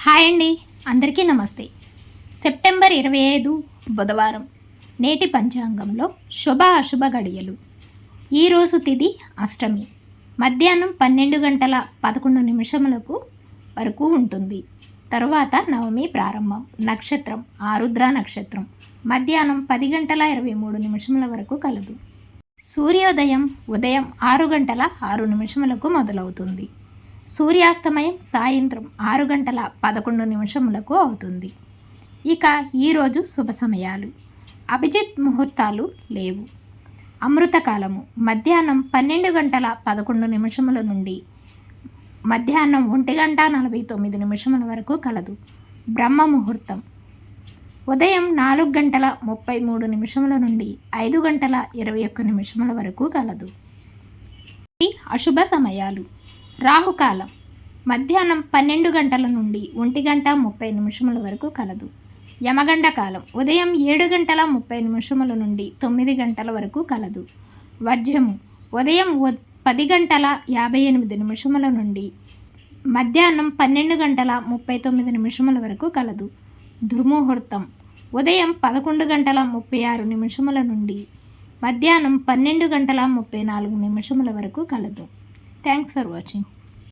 Hi అండి. అందరికీ నమస్తే. సెప్టెంబర్ ఇరవై ఐదు బుధవారం నేటి పంచాంగంలో శుభ అశుభ గడియలు. ఈరోజు తిది అష్టమి. మధ్యాహ్నం పన్నెండు గంటల పదకొండు నిమిషములకు వరకు ఉంటుంది. తరువాత నవమి ప్రారంభం నక్షత్రం ఆరుద్ర నక్షత్రం. మధ్యాహ్నం పది గంటల ఇరవై మూడు నిమిషముల వరకు కలదు. సూర్యోదయం ఉదయం ఆరు గంటల ఆరు నిమిషములకు మొదలవుతుంది. సూర్యాస్తమయం సాయంత్రం ఆరు గంటల పదకొండు నిమిషములకు అవుతుంది. ఇక ఈరోజు శుభ సమయాలు. అభిజిత్ ముహూర్తాలు లేవు. అమృతకాలము మధ్యాహ్నం పన్నెండు గంటల పదకొండు నిమిషముల నుండి మధ్యాహ్నం ఒంటి గంట నలభై తొమ్మిది నిమిషముల వరకు కలదు. బ్రహ్మ ముహూర్తం. ఉదయం నాలుగు గంటల ముప్పై మూడు నిమిషముల నుండి ఐదు గంటల ఇరవై ఒక్క నిమిషముల వరకు కలదు. అశుభ సమయాలు. రాహుకాలం. మధ్యాహ్నం పన్నెండు గంటల నుండి ఒంటి గంట ముప్పై నిమిషముల వరకు కలదు. యమగండ కాలం. ఉదయం ఏడు గంటల ముప్పై నిమిషముల నుండి తొమ్మిది గంటల వరకు కలదు. వర్జము ఉదయం పది గంటల యాభై ఎనిమిది నిమిషముల నుండి మధ్యాహ్నం పన్నెండు గంటల ముప్పై తొమ్మిది నిమిషముల వరకు కలదు. దుర్ముహూర్తం. ఉదయం పదకొండు గంటల ముప్పై ఆరు నిమిషముల నుండి మధ్యాహ్నం పన్నెండు గంటల ముప్పై నాలుగు నిమిషముల వరకు కలదు. Thanks for watching.